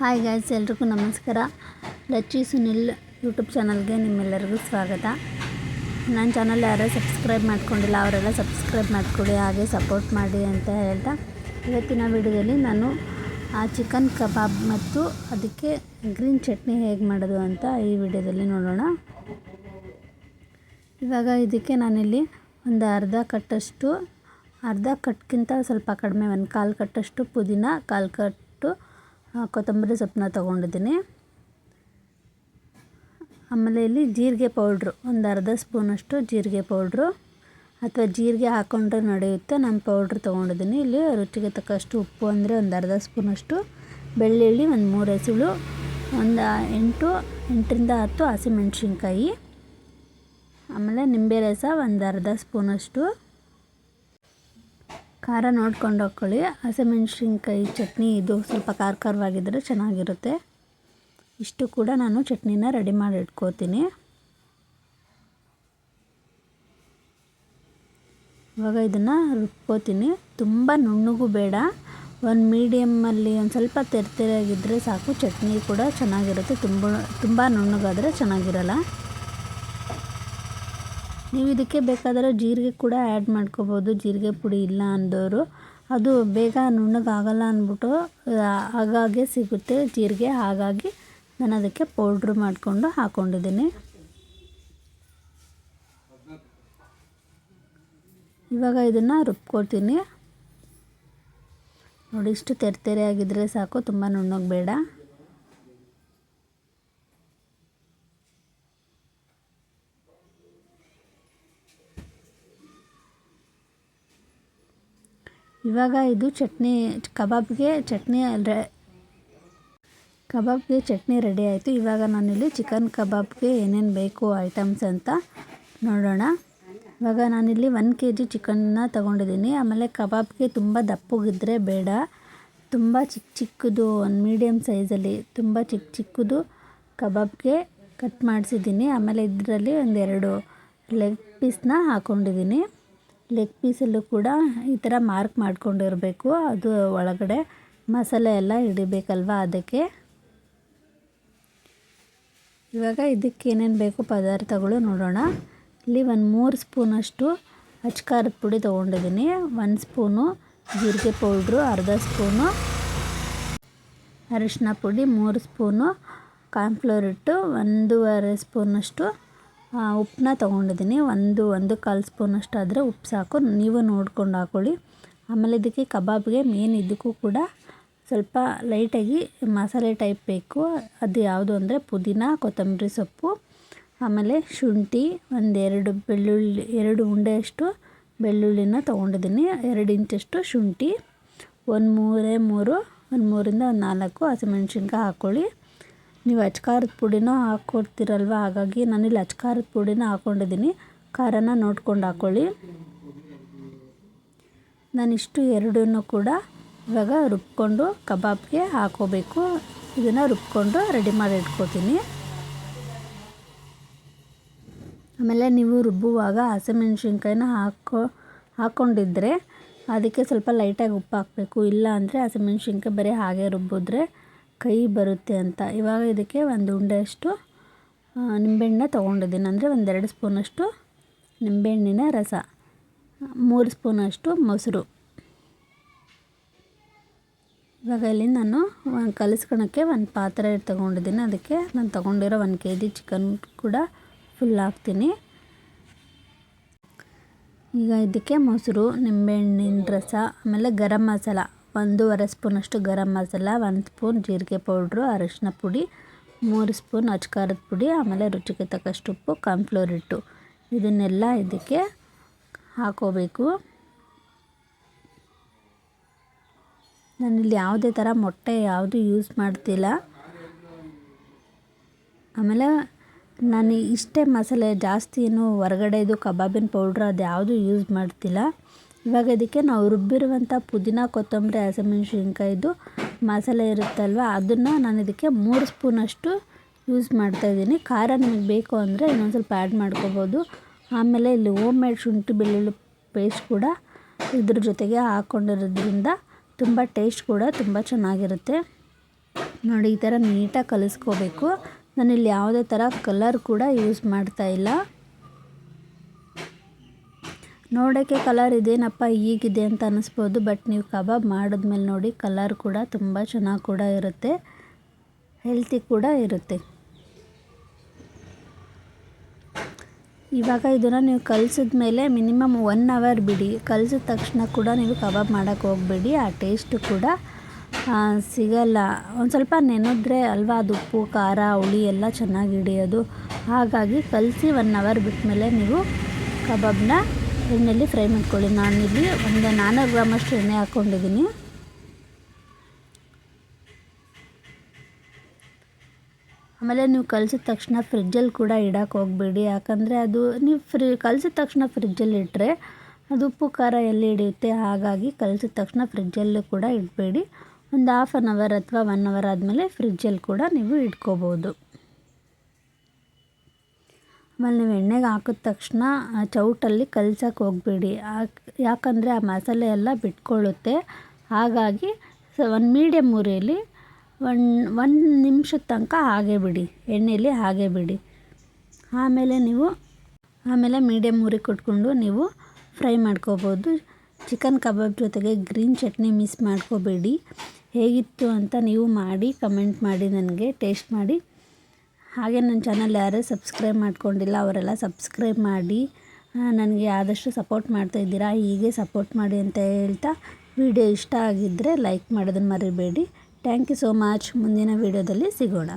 Hi guys ಎಲ್ರಿಗೂ ನಮಸ್ಕಾರ. Lachchi Sunil YouTube ಚಾನಲ್ಗೆ ನಿಮ್ಮೆಲ್ಲರಿಗೂ ಸ್ವಾಗತ. ನನ್ನ ಚಾನಲ್ ಯಾರು ಸಬ್ಸ್ಕ್ರೈಬ್ ಮಾಡ್ಕೊಂಡಿಲ್ಲ, ಅವರೆಲ್ಲ ಸಬ್ಸ್ಕ್ರೈಬ್ ಮಾಡ್ಕೊಳ್ಳಿ ಹಾಗೆ ಸಪೋರ್ಟ್ ಮಾಡಿ ಅಂತ ಹೇಳ್ತಾ ಇವತ್ತಿನ ವಿಡಿಯೋದಲ್ಲಿ ನಾನು, ಆ ಚಿಕನ್ ಕಬಾಬ್ ಮತ್ತು ಅದಕ್ಕೆ ಗ್ರೀನ್ ಚಟ್ನಿ ಹೇಗೆ ಮಾಡೋದು ಅಂತ ಈ ವಿಡಿಯೋದಲ್ಲಿ ನೋಡೋಣ. ಇವಾಗ ಇದಕ್ಕೆ ನಾನಿಲ್ಲಿ ಒಂದು ಅರ್ಧ ಕಟ್ಟಷ್ಟು, ಅರ್ಧ ಕಟ್ಗಿಂತ ಸ್ವಲ್ಪ ಕಡಿಮೆ, ಒಂದು ಕಾಲು ಕಟ್ಟಷ್ಟು ಪುದೀನ, ಕಾಲು ಕಟ್ಟು ಕೊತ್ತಂಬರಿ ಸೊಪ್ಪನ್ನ ತೊಗೊಂಡಿದ್ದೀನಿ. ಆಮೇಲೆ ಇಲ್ಲಿ ಜೀರಿಗೆ ಪೌಡ್ರು, ಒಂದು ಅರ್ಧ ಸ್ಪೂನಷ್ಟು ಜೀರಿಗೆ ಪೌಡ್ರು ಅಥವಾ ಜೀರಿಗೆ ಹಾಕ್ಕೊಂಡ್ರೆ ನಡೆಯುತ್ತೆ, ನಾನು ಪೌಡ್ರ್ ತೊಗೊಂಡಿದ್ದೀನಿ. ಇಲ್ಲಿ ರುಚಿಗೆ ತಕ್ಕಷ್ಟು ಉಪ್ಪು ಅಂದರೆ ಒಂದು ಅರ್ಧ ಸ್ಪೂನಷ್ಟು ಬೆಳ್ಳುಳ್ಳಿ ಒಂದು ಮೂರು ಹೆಸಳು, ಒಂದು ಎಂಟು, ಎಂಟರಿಂದ ಹತ್ತು ಹಸಿಮೆಣ್ಸಿನ್ಕಾಯಿ. ಆಮೇಲೆ ನಿಂಬೆ ರಸ ಒಂದು ಅರ್ಧ ಸ್ಪೂನಷ್ಟು ಖಾರ ನೋಡ್ಕೊಂಡು ಹಾಕ್ಕೊಳ್ಳಿ ಹಸಿಮೆಣ್ಸಿನ್ಕಾಯಿ ಚಟ್ನಿ ಇದು ಸ್ವಲ್ಪ ಖಾರ ಖಾರವಾಗಿದ್ದರೆ ಚೆನ್ನಾಗಿರುತ್ತೆ. ಇಷ್ಟು ಕೂಡ ನಾನು ಚಟ್ನಿನ ರೆಡಿ ಮಾಡಿ ಇಟ್ಕೋತೀನಿ. ಇವಾಗ ಇದನ್ನು ರುಬ್ಕೋತೀನಿ. ತುಂಬ ನುಣ್ಣಗೂ ಬೇಡ. ಒಂದು ಮೀಡಿಯಮ್ಮಲ್ಲಿ ಒಂದು ಸ್ವಲ್ಪ ತೆರೆತೆರೆಯಾಗಿದ್ದರೆ ಸಾಕು. ಚಟ್ನಿ ಕೂಡ ಚೆನ್ನಾಗಿರುತ್ತೆ. ತುಂಬ ತುಂಬ ನುಣ್ಣಗಾದರೆ ಚೆನ್ನಾಗಿರಲ್ಲ. ನೀವು ಇದಕ್ಕೆ ಬೇಕಾದರೆ ಜೀರಿಗೆ ಕೂಡ ಆ್ಯಡ್ ಮಾಡ್ಕೋಬೋದು. ಜೀರಿಗೆ ಪುಡಿ ಇಲ್ಲ ಅಂದವರು ಅದು ಬೇಗ ನುಣ್ಣಗಾಗಲ್ಲ ಅಂದ್ಬಿಟ್ಟು ಹಾಗಾಗೆ ಸಿಗುತ್ತೆ ಜೀರಿಗೆ. ಹಾಗಾಗಿ ನಾನು ಅದಕ್ಕೆ ಪೌಡ್ರ್ ಮಾಡಿಕೊಂಡು ಹಾಕ್ಕೊಂಡಿದ್ದೀನಿ ಇವಾಗ ಇದನ್ನು ರುಬ್ಕೊಳ್ತೀನಿ. ನೋಡಿ, ಇಷ್ಟು ತೆರೆ ತೆರೆ ಆಗಿದ್ದರೆ ಸಾಕು, ತುಂಬ ನುಣ್ಣಗೆ ಬೇಡ. ಇವಾಗ ಇದು ಚಟ್ನಿ, ಕಬಾಬ್ಗೆ ಚಟ್ನಿ ರೆ, ಕಬಾಬ್ಗೆ ಚಟ್ನಿ ರೆಡಿ ಆಯಿತು. ಇವಾಗ ನಾನಿಲ್ಲಿ ಚಿಕನ್ ಕಬಾಬ್ಗೆ ಏನೇನು ಬೇಕು ಐಟಮ್ಸ್ ಅಂತ ನೋಡೋಣ. ಇವಾಗ ನಾನಿಲ್ಲಿ ಒನ್ ಕೆ ಜಿ ಚಿಕನ್ನ ತೊಗೊಂಡಿದ್ದೀನಿ. ಆಮೇಲೆ ಕಬಾಬ್ಗೆ ತುಂಬ ದಪ್ಪಗಿದ್ದರೆ ಬೇಡ. ತುಂಬ ಚಿಕ್ಕ ಚಿಕ್ಕದು, ಒಂದು ಮೀಡಿಯಮ್ ಸೈಜಲ್ಲಿ ತುಂಬ ಚಿಕ್ಕ ಚಿಕ್ಕದು ಕಬಾಬ್ಗೆ ಕಟ್ ಮಾಡಿಸಿದ್ದೀನಿ. ಆಮೇಲೆ ಇದರಲ್ಲಿ ಒಂದೆರಡು ಲೆಗ್ ಪೀಸ್ನ ಹಾಕ್ಕೊಂಡಿದ್ದೀನಿ ಲೆಗ್ ಪೀಸಲ್ಲೂ ಕೂಡ ಈ ಥರ ಮಾರ್ಕ್ ಮಾಡ್ಕೊಂಡಿರಬೇಕು. ಅದು ಒಳಗಡೆ ಮಸಾಲೆ ಎಲ್ಲ ಹಿಡಿಬೇಕಲ್ವ ಅದಕ್ಕೆ? ಇವಾಗ ಇದಕ್ಕೆ ಏನೇನು ಬೇಕು ಪದಾರ್ಥಗಳು ನೋಡೋಣ. ಇಲ್ಲಿ ಒಂದು ಮೂರು ಸ್ಪೂನಷ್ಟು ಅಚ್ಕಾರದ ಪುಡಿ ತೊಗೊಂಡಿದ್ದೀನಿ. ಒಂದು ಸ್ಪೂನು ಜೀರಿಗೆ ಪೌಡ್ರು ಅರ್ಧ ಸ್ಪೂನು ಅರಿಶಿನ ಪುಡಿ, ಮೂರು ಸ್ಪೂನು ಕಾರ್ನ್ಫ್ಲೋರ್ ಇಟ್ಟು ಒಂದೂವರೆ ಸ್ಪೂನಷ್ಟು ಉಪ್ಪನ್ನ ತೊಗೊಂಡಿದ್ದೀನಿ. ಒಂದು ಒಂದು ಕಾಲು ಸ್ಪೂನಷ್ಟು ಆದರೆ ಉಪ್ಪು ಸಾಕು. ನೀವು ನೋಡ್ಕೊಂಡು ಹಾಕ್ಕೊಳ್ಳಿ ಆಮೇಲೆ ಇದಕ್ಕೆ ಕಬಾಬ್ಗೆ ಮೇನ್ ಇದಕ್ಕೂ ಕೂಡ ಸ್ವಲ್ಪ ಲೈಟಾಗಿ ಮಸಾಲೆ ಟೈಪ್ ಬೇಕು. ಅದು ಯಾವುದು ಅಂದರೆ ಪುದೀನ, ಕೊತ್ತಂಬರಿ ಸೊಪ್ಪು, ಆಮೇಲೆ ಶುಂಠಿ, ಒಂದೆರಡು ಬೆಳ್ಳುಳ್ಳಿ, ಎರಡು ಉಂಡೆಯಷ್ಟು ಬೆಳ್ಳುಳ್ಳಿನ ತೊಗೊಂಡಿದ್ದೀನಿ. ಎರಡು ಇಂಚಷ್ಟು ಶುಂಠಿ, ಒಂದು ಮೂರೇ ಮೂರು, ಒಂದು ಮೂರಿಂದ ಒಂದು ನಾಲ್ಕು ಹಸಿಮೆಣ್ಸಿನ್ಕಾಯಿ ಹಾಕ್ಕೊಳ್ಳಿ ನೀವು ಅಚ್ಕಾರದ ಪುಡಿನೂ ಹಾಕ್ಕೊಡ್ತೀರಲ್ವ ಹಾಗಾಗಿ ನಾನಿಲ್ಲಿ ಅಚ್ಕಾರದ ಪುಡಿನ ಹಾಕ್ಕೊಂಡಿದ್ದೀನಿ ಖಾರನ ನೋಡ್ಕೊಂಡು ಹಾಕ್ಕೊಳ್ಳಿ ನಾನಿಷ್ಟು ಎರಡನ್ನು ಕೂಡ ಇವಾಗ ರುಬ್ಕೊಂಡು ಕಬಾಬ್ಗೆ ಹಾಕೋಬೇಕು. ಇದನ್ನು ರುಬ್ಕೊಂಡು ರೆಡಿ ಮಾಡಿ ಇಟ್ಕೋತೀನಿ. ಆಮೇಲೆ ನೀವು ರುಬ್ಬುವಾಗ ಹಸಿಮೆಣ್ಸಿನ್ಕಾಯಿನ ಹಾಕೋ ಹಾಕ್ಕೊಂಡಿದ್ರೆ ಅದಕ್ಕೆ ಸ್ವಲ್ಪ ಲೈಟಾಗಿ ಉಪ್ಪು ಹಾಕಬೇಕು. ಇಲ್ಲ ಅಂದರೆ ಹಸಿಮೆಣ್ಸಿನ್ಕಾಯಿ ಬರೀ ಹಾಗೆ ರುಬ್ಬಿದ್ರೆ ಕೈ ಬರುತ್ತೆ ಅಂತ. ಇವಾಗ ಇದಕ್ಕೆ ಒಂದು ಉಂಡೆಯಷ್ಟು ನಿಂಬೆಹಣ್ಣ ತೊಗೊಂಡಿದ್ದೀನಿ. ಅಂದರೆ ಒಂದೆರಡು ಸ್ಪೂನಷ್ಟು ನಿಂಬೆಹಣ್ಣಿನ ರಸ, ಮೂರು ಸ್ಪೂನಷ್ಟು ಮೊಸರು. ಇವಾಗ ಇಲ್ಲಿ ನಾನು ಒಂದು ಕಲಿಸ್ಕೊಳಕ್ಕೆ ಒಂದು ಪಾತ್ರೆ ತೊಗೊಂಡಿದ್ದೀನಿ. ಅದಕ್ಕೆ ನಾನು ತೊಗೊಂಡಿರೋ ಒಂದು ಕೆ ಜಿ ಚಿಕನ್ ಕೂಡ ಫುಲ್ ಹಾಕ್ತೀನಿ. ಈಗ ಇದಕ್ಕೆ ಮೊಸರು, ನಿಂಬೆಹಣ್ಣಿನ ರಸ, ಆಮೇಲೆ ಗರಂ ಮಸಾಲ. ಒಂದೂವರೆ ಸ್ಪೂನಷ್ಟು ಗರಂ ಮಸಾಲ, ಒಂದು ಸ್ಪೂನ್ ಜೀರಿಗೆ ಪೌಡ್ರು ಅರಶಿನ ಪುಡಿ, ಮೂರು ಸ್ಪೂನ್ ಅಚ್ಕಾರದ ಪುಡಿ, ಆಮೇಲೆ ರುಚಿಗೆ ತಕ್ಕಷ್ಟು ಉಪ್ಪು ಕಾನ್ಫ್ಲೋರ್ ಹಿಟ್ಟು. ಇದನ್ನೆಲ್ಲ ಇದಕ್ಕೆ ಹಾಕೋಬೇಕು. ನಾನಿಲ್ಲಿ ಯಾವುದೇ ಥರ ಮೊಟ್ಟೆ ಯಾವುದು ಯೂಸ್ ಮಾಡ್ತಿಲ್ಲ. ಆಮೇಲೆ ನಾನು ಇಷ್ಟೇ ಮಸಾಲೆ ಜಾಸ್ತಿ ಏನು ಹೊರಗಡೆದು ಕಬಾಬಿನ ಪೌಡ್ರ್ ಅದು ಯಾವುದು ಯೂಸ್ ಮಾಡ್ತಿಲ್ಲ. ಇವಾಗ ಇದಕ್ಕೆ ನಾವು ರುಬ್ಬಿರುವಂಥ ಪುದೀನ ಕೊತ್ತಂಬರಿ ಹಸಿಮೆಣ್ಸಿನ್ಕಾಯ್ದು ಮಸಾಲೆ ಇರುತ್ತಲ್ವ, ಅದನ್ನು ನಾನು ಇದಕ್ಕೆ ಮೂರು ಸ್ಪೂನಷ್ಟು ಯೂಸ್ ಮಾಡ್ತಾಯಿದ್ದೀನಿ ಖಾರ ನಿಮಗೆ ಬೇಕು ಅಂದರೆ ಇನ್ನೊಂದು ಸ್ವಲ್ಪ ಆ್ಯಡ್ ಮಾಡ್ಕೋಬೋದು. ಆಮೇಲೆ ಇಲ್ಲಿ ಓಮ್ ಮೇಡ್ ಶುಂಠಿ ಬೆಳ್ಳುಳ್ಳಿ ಪೇಸ್ಟ್ ಕೂಡ ಇದ್ರ ಜೊತೆಗೆ ಹಾಕ್ಕೊಂಡಿರೋದ್ರಿಂದ ತುಂಬ ಟೇಸ್ಟ್ ಕೂಡ ತುಂಬ ಚೆನ್ನಾಗಿರುತ್ತೆ. ನೋಡಿ, ಈ ಥರ ನೀಟಾಗಿ ಕಲಿಸ್ಕೋಬೇಕು. ನಾನಿಲ್ಲಿ ಯಾವುದೇ ಥರ ಕಲರ್ ಕೂಡ ಯೂಸ್ ಮಾಡ್ತಾ ಇಲ್ಲ. ನೋಡೋಕ್ಕೆ ಕಲರ್ ಇದೇನಪ್ಪ ಹೀಗಿದೆ ಅಂತ ಅನ್ನಿಸ್ಬೋದು ಬಟ್ ನೀವು ಕಬಾಬ್ ಮಾಡಿದ್ಮೇಲೆ ನೋಡಿ ಕಲರ್ ಕೂಡ ತುಂಬ ಚೆನ್ನಾಗಿ ಕೂಡ ಇರುತ್ತೆ ಹೆಲ್ತಿ ಕೂಡ ಇರುತ್ತೆ. ಇವಾಗ ಇದನ್ನು ನೀವು ಕಲಿಸಿದ ಮೇಲೆ ಮಿನಿಮಮ್ ಒನ್ ಅವರ್ ಬಿಡಿ. ಕಲಿಸಿದ ತಕ್ಷಣ ಕೂಡ ನೀವು ಕಬಾಬ್ ಮಾಡೋಕ್ಕೆ ಹೋಗಬೇಡಿ, ಆ ಟೇಸ್ಟ್ ಕೂಡ ಸಿಗಲ್ಲ. ಒಂದು ಸ್ವಲ್ಪ ನೆನೆದ್ರೆ ಅಲ್ವಾ, ಅದು ಉಪ್ಪು, ಖಾರ, ಹುಳಿ ಎಲ್ಲ ಚೆನ್ನಾಗಿ ಹಿಡಿಯೋದು. ಹಾಗಾಗಿ ಕಲಸಿ ಒನ್ ಅವರ್ ಬಿಟ್ಟ ಮೇಲೆ ನೀವು ಕಬಾಬ್ನ ಎಣ್ಣೆಯಲ್ಲಿ ಫ್ರೈ ಮಾಡ್ಕೊಳ್ಳಿ. ನಾನು ಇಲ್ಲಿ ಒಂದು ನಾನ್ನೂರು ಗ್ರಾಮಷ್ಟು ಎಣ್ಣೆ ಹಾಕ್ಕೊಂಡಿದ್ದೀನಿ. ಆಮೇಲೆ ನೀವು ಕಲಸಿದ ತಕ್ಷಣ ಫ್ರಿಜ್ಜಲ್ಲಿ ಕೂಡ ಇಡೋಕೆ ಹೋಗಬೇಡಿ. ಯಾಕಂದರೆ ಅದು ನೀವು ಫ್ರಿ ಕಲಸಿದ ತಕ್ಷಣ ಫ್ರಿಜ್ಜಲ್ಲಿ ಇಟ್ಟರೆ ಅದು ಉಪ್ಪು, ಖಾರ ಎಲ್ಲಿ ಹಿಡಿಯುತ್ತೆ ಹಾಗಾಗಿ ಕಲಸಿದ ತಕ್ಷಣ ಫ್ರಿಜ್ಜಲ್ಲೂ ಕೂಡ ಇಡಬೇಡಿ. ಒಂದು ಹಾಫ್ ಆನ್ ಅವರ್ ಅಥವಾ ಒನ್ ಅವರ್ ಆದಮೇಲೆ ಫ್ರಿಜ್ಜಲ್ಲಿ ಕೂಡ ನೀವು ಇಟ್ಕೋಬೋದು. ಆಮೇಲೆ ನೀವು ಎಣ್ಣೆಗೆ ಹಾಕಿದ ತಕ್ಷಣ ಚೌಟಲ್ಲಿ ಕಲ್ಸಕ್ಕೆ ಹೋಗಬೇಡಿ. ಯಾಕಂದರೆ ಆ ಮಸಾಲೆ ಎಲ್ಲ ಬಿಟ್ಕೊಳ್ಳುತ್ತೆ. ಹಾಗಾಗಿ ಒಂದು ಮೀಡಿಯಮ್ ಉರಿಯಲ್ಲಿ ಒನ್, ಒಂದು ನಿಮಿಷದ ತನಕ ಹಾಗೆ ಬಿಡಿ ಎಣ್ಣೆಯಲ್ಲಿ ಹಾಗೆ ಬಿಡಿ ಆಮೇಲೆ ನೀವು, ಆಮೇಲೆ ಮೀಡಿಯಮ್ ಉರಿ ಕೊಟ್ಕೊಂಡು ನೀವು ಫ್ರೈ ಮಾಡ್ಕೋಬೋದು. ಚಿಕನ್ ಕಬಾಬ್ ಜೊತೆಗೆ ಗ್ರೀನ್ ಚಟ್ನಿ ಮಿಸ್ ಮಾಡ್ಕೋಬೇಡಿ. ಹೇಗಿತ್ತು ಅಂತ ನೀವು ಮಾಡಿ ಕಮೆಂಟ್ ಮಾಡಿ, ನನಗೆ ಟೇಸ್ಟ್ ಮಾಡಿ. ಹಾಗೆ ನನ್ನ ಚಾನಲ್ ಯಾರೇ ಸಬ್ಸ್ಕ್ರೈಬ್ ಮಾಡ್ಕೊಂಡಿಲ್ಲ, ಅವರೆಲ್ಲ ಸಬ್ಸ್ಕ್ರೈಬ್ ಮಾಡಿ ನನಗೆ ಆದಷ್ಟು ಸಪೋರ್ಟ್ ಮಾಡ್ತಾ ಇದ್ದೀರಾ, ಹೀಗೆ ಸಪೋರ್ಟ್ ಮಾಡಿ ಅಂತ ಹೇಳ್ತಾ ವಿಡಿಯೋ ಇಷ್ಟ ಆಗಿದ್ದರೆ ಲೈಕ್ ಮಾಡೋದನ್ನು ಮರಿಬೇಡಿ. ಥ್ಯಾಂಕ್ ಯು ಸೋ ಮಚ್ ಮುಂದಿನ ವೀಡಿಯೋದಲ್ಲಿ ಸಿಗೋಣ.